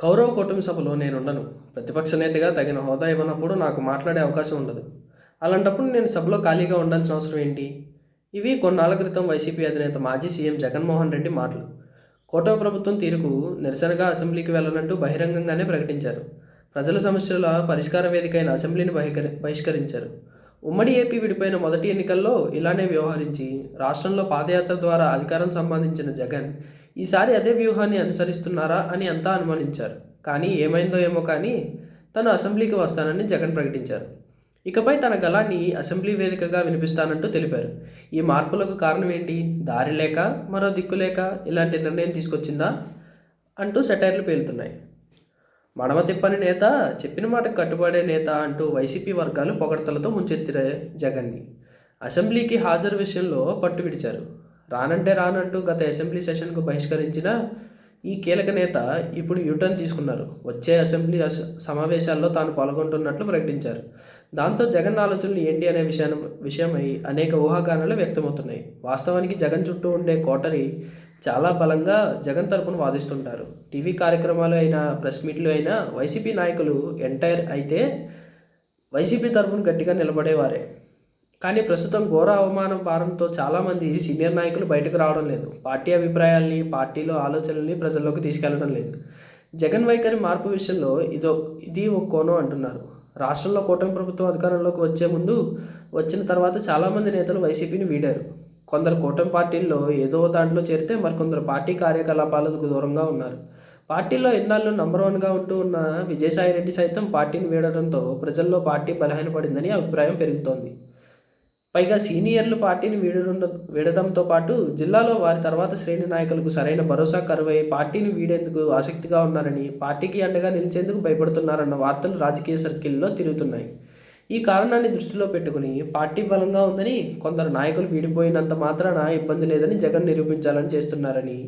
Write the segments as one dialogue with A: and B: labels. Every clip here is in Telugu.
A: కౌరవ కుటుంబ సభలో నేనుండను. ప్రతిపక్ష నేతగా తగిన హోదా ఇవ్వనప్పుడు నాకు మాట్లాడే అవకాశం ఉండదు. అలాంటప్పుడు నేను సభలో ఖాళీగా ఉండాల్సిన అవసరం ఏంటి? ఇవి కొన్నాళ్ళ క్రితం వైసీపీ అధినేత మాజీ సీఎం జగన్మోహన్ రెడ్డి మాటలు. కూటమి ప్రభుత్వం తీరుకు నిరసనగా అసెంబ్లీకి వెళ్ళనంటూ బహిరంగంగానే ప్రకటించారు. ప్రజల సమస్యల పరిష్కార వేదిక అయిన అసెంబ్లీని బహికరి బహిష్కరించారు. ఉమ్మడి ఏపీ విడిపోయిన మొదటి ఎన్నికల్లో ఇలానే వ్యవహరించి రాష్ట్రంలో పాదయాత్ర ద్వారా అధికారం సంపాదించిన జగన్ ఈసారి అదే వ్యూహాన్ని అనుసరిస్తున్నారా అని అంతా అనుమానించారు. కానీ ఏమైందో ఏమో కానీ తను అసెంబ్లీకి వస్తానని జగన్ ప్రకటించారు. ఇకపై తన గలాన్ని అసెంబ్లీ వేదికగా వినిపిస్తానంటూ తెలిపారు. ఈ మార్పులకు కారణం ఏంటి? దారి లేక? మరో దిక్కు లేక? ఇలాంటి నిర్ణయం తీసుకొచ్చిందా? అంటూ సెటైర్లు పేలుతున్నాయి. మడమ తిప్పని నేత చెప్పిన మాటకు కట్టుబడే నేత అంటూ వైసీపీ వర్గాలు పొగడతలతో ముంచెత్తిరే జగన్ని. అసెంబ్లీకి హాజరు విషయంలో పట్టు విడిచారు. రానంటే రానంటూ గత అసెంబ్లీ సెషన్కు బహిష్కరించిన ఈ కీలక నేత ఇప్పుడు యూటర్న్ తీసుకున్నారు. వచ్చే అసెంబ్లీ సమావేశాల్లో తాను పాల్గొంటున్నట్లు ప్రకటించారు. దాంతో జగన్ ఆలోచనలు ఏంటి అనే విషయాన్ని విషయమై అనేక ఊహాగానాలు వ్యక్తమవుతున్నాయి. వాస్తవానికి జగన్ చుట్టూ ఉండే కోటరి చాలా బలంగా జగన్ తరపున వాదిస్తుంటారు. టీవీ కార్యక్రమాలు అయినా ప్రెస్ మీట్లు అయినా వైసీపీ నాయకులు ఎంటైర్ అయితే వైసీపీ తరపున గట్టిగా నిలబడేవారే. కానీ ప్రస్తుతం ఘోర అవమానం భారంతో చాలామంది సీనియర్ నాయకులు బయటకు రావడం లేదు. పార్టీ అభిప్రాయాల్ని పార్టీలో ఆలోచనల్ని ప్రజల్లోకి తీసుకెళ్ళడం లేదు. జగన్ వైఖరి మార్పు విషయంలో ఇదో ఇది ఒక కోణం అంటున్నారు. రాష్ట్రంలో కూటమి ప్రభుత్వం అధికారంలోకి వచ్చే ముందు వచ్చిన తర్వాత చాలామంది నేతలు వైసీపీని వీడారు. కొందరు కూటమి పార్టీల్లో ఏదో దాంట్లో చేరితే మరికొందరు పార్టీ కార్యకలాపాలకు దూరంగా ఉన్నారు. పార్టీలో ఎన్నాళ్ళు నంబర్ వన్గా ఉంటూ ఉన్న విజయసాయిరెడ్డి సైతం పార్టీని వీడడంతో ప్రజల్లో పార్టీ బలహీనపడిందని అభిప్రాయం పెరుగుతోంది. పైగా సీనియర్లు పార్టీని వీడడం వీడడంతో పాటు జిల్లాలో వారి తర్వాత శ్రేణి నాయకులకు సరైన భరోసా కరువై పార్టీని వీడేందుకు ఆసక్తిగా ఉన్నారని పార్టీకి అండగా నిలిచేందుకు భయపడుతున్నారన్న వార్తలు రాజకీయ సర్కిల్లో తిరుగుతున్నాయి. ఈ కారణాన్ని దృష్టిలో పెట్టుకుని పార్టీ బలంగా ఉందని కొందరు నాయకులు వీడిపోయినంత మాత్రాన ఇబ్బంది లేదని జగన్ నిరూపించాలని చేస్తున్నారని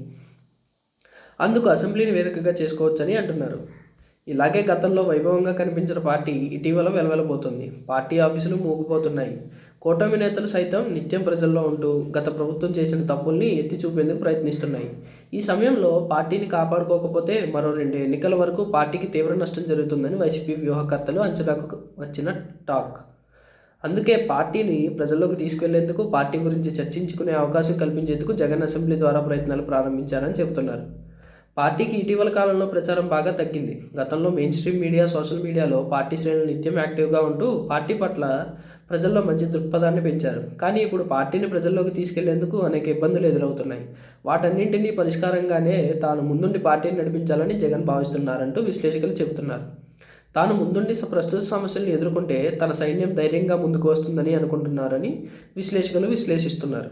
A: అందుకు అసెంబ్లీని వేదికగా చేసుకోవచ్చని అంటున్నారు. ఇలాగే గతంలో వైభవంగా కనిపించిన పార్టీ ఇటీవల వెలవెలబోతుంది. పార్టీ ఆఫీసులు మూగిపోతున్నాయి. కూటమి నేతలు సైతం నిత్యం ప్రజల్లో ఉంటూ గత ప్రభుత్వం చేసిన తప్పుల్ని ఎత్తి చూపేందుకు ప్రయత్నిస్తున్నాయి. ఈ సమయంలో పార్టీని కాపాడుకోకపోతే మరో రెండు ఎన్నికల వరకు పార్టీకి తీవ్ర నష్టం జరుగుతుందని వైసీపీ వ్యూహకర్తలు అంచనాకు వచ్చిన టాక్. అందుకే పార్టీని ప్రజల్లోకి తీసుకెళ్ళేందుకు పార్టీ గురించి చర్చించుకునే అవకాశం కల్పించేందుకు జగన్ అసెంబ్లీ ద్వారా ప్రయత్నాలు ప్రారంభించారని చెబుతున్నారు. పార్టీకి ఇటీవల కాలంలో ప్రచారం బాగా తగ్గింది. గతంలో మెయిన్ స్ట్రీమ్ మీడియా సోషల్ మీడియాలో పార్టీ శ్రేణులు నిత్యం యాక్టివ్గా ఉంటూ పార్టీ పట్ల ప్రజల్లో మంచి దృక్పథాన్ని పెంచారు. కానీ ఇప్పుడు పార్టీని ప్రజల్లోకి తీసుకెళ్ళేందుకు అనేక ఇబ్బందులు ఎదురవుతున్నాయి. వాటన్నింటినీ పరిష్కారంగానే తాను ముందుండి పార్టీని నడిపించాలని జగన్ భావిస్తున్నారంటూ విశ్లేషకులు చెబుతున్నారు. తాను ముందుండి ప్రస్తుత సమస్యలను ఎదుర్కొంటే తన సైన్యం ధైర్యంగా ముందుకు వస్తుందని అనుకుంటున్నారని విశ్లేషకులు విశ్లేషిస్తున్నారు.